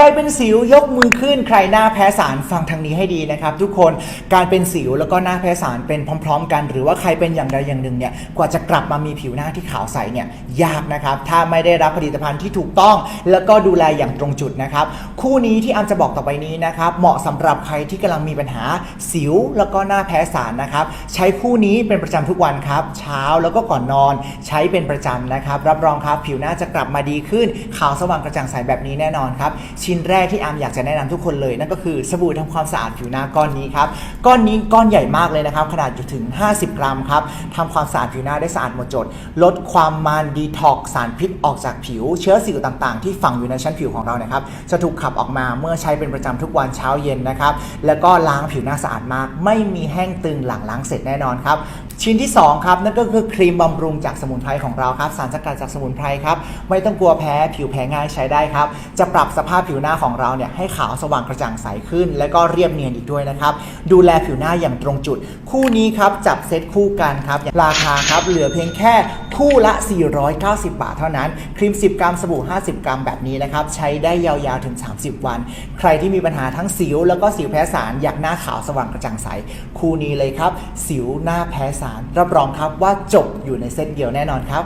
ใครเป็นสิวยกมือขึ้น ใครหน้าแพ้สารฟังทางนี้ให้ดีนะครับ ทุกคนการเป็นสิวแล้วก็หน้าแพ้สารเป็นพร้อม ๆ กัน หรือว่าใครเป็นอย่างใดอย่างหนึ่งเนี่ยกว่าจะกลับมามีผิวหน้าที่ขาวใสเนี่ยยากนะครับ ถ้าไม่ได้รับผลิตภัณฑ์ที่ถูกต้อง แล้วก็ดูแลอย่างตรงจุดนะครับ คู่นี้ที่อามจะบอกต่อไปนี้นะครับ เหมาะสำหรับใครที่กำลังมีปัญหาสิวแล้วก็หน้าแพ้สารนะครับ ใช้คู่นี้เป็นประจำทุกวันครับ เช้าแล้วก็ก่อนนอน ใช้เป็นประจำนะครับ รับรองครับผิวหน้าจะกลับมาดีขึ้นขาวสว่างกระจ่างใสแบบนี้แน่นอนครับชิ้นแรกที่อามอยากจะแนะนำทุกคนเลย นั่นก็คือสบู่ทำความสะอาดผิวหน้าก้อนนี้ครับก้อนนี้ก้อนใหญ่มากเลยนะครับ ขนาดอยู่ถึง 50 กรัมครับทำความสะอาดผิวหน้าได้สะอาดหมดจด ลดความมันดีท็อกสารพิษออกจากผิว เชื้อสิวต่างๆ ที่ฝังอยู่ในชั้นผิวของเรานะครับจะถูกขับออกมาเมื่อใช้เป็นประจำทุกวันเช้าเย็นนะครับแล้วก็ล้างผิวหน้าสะอาดมาก ไม่มีแห้งตึงหลังล้างเสร็จแน่นอนครับชิ้นที่2ครับนั่นก็คือครีมบำรุงจากสมุนไพรของเราครับสารสกัดจากสมุนไพรครับไม่ต้องกลัวแพ้ผิวแพ้ง่ายใช้ได้ครับจะปรับสภาพผิววหน้าของเราเนี่ยให้ขาวสว่างกระจ่างใสขึ้น และก็เรียบเนียนอีกด้วยนะครับ ดูแลผิวหน้าอย่างตรงจุด คู่นี้ครับจับเซตคู่กันครับราคาครับเหลือเพียงแค่คู่ละ 490 บาทเท่านั้น ครีม 10 กรัม สบู่ 50 กรัมแบบนี้นะครับ ใช้ได้ยาวๆ ถึง 30 วัน ใครที่มีปัญหาทั้งสิว แล้วก็สิวแพ้สาร อยากหน้าขาวสว่างกระจ่างใส คู่นี้เลยครับ สิวหน้าแพ้สาร รับรองครับว่าจบอยู่ในเซตเดียวแน่นอนครับ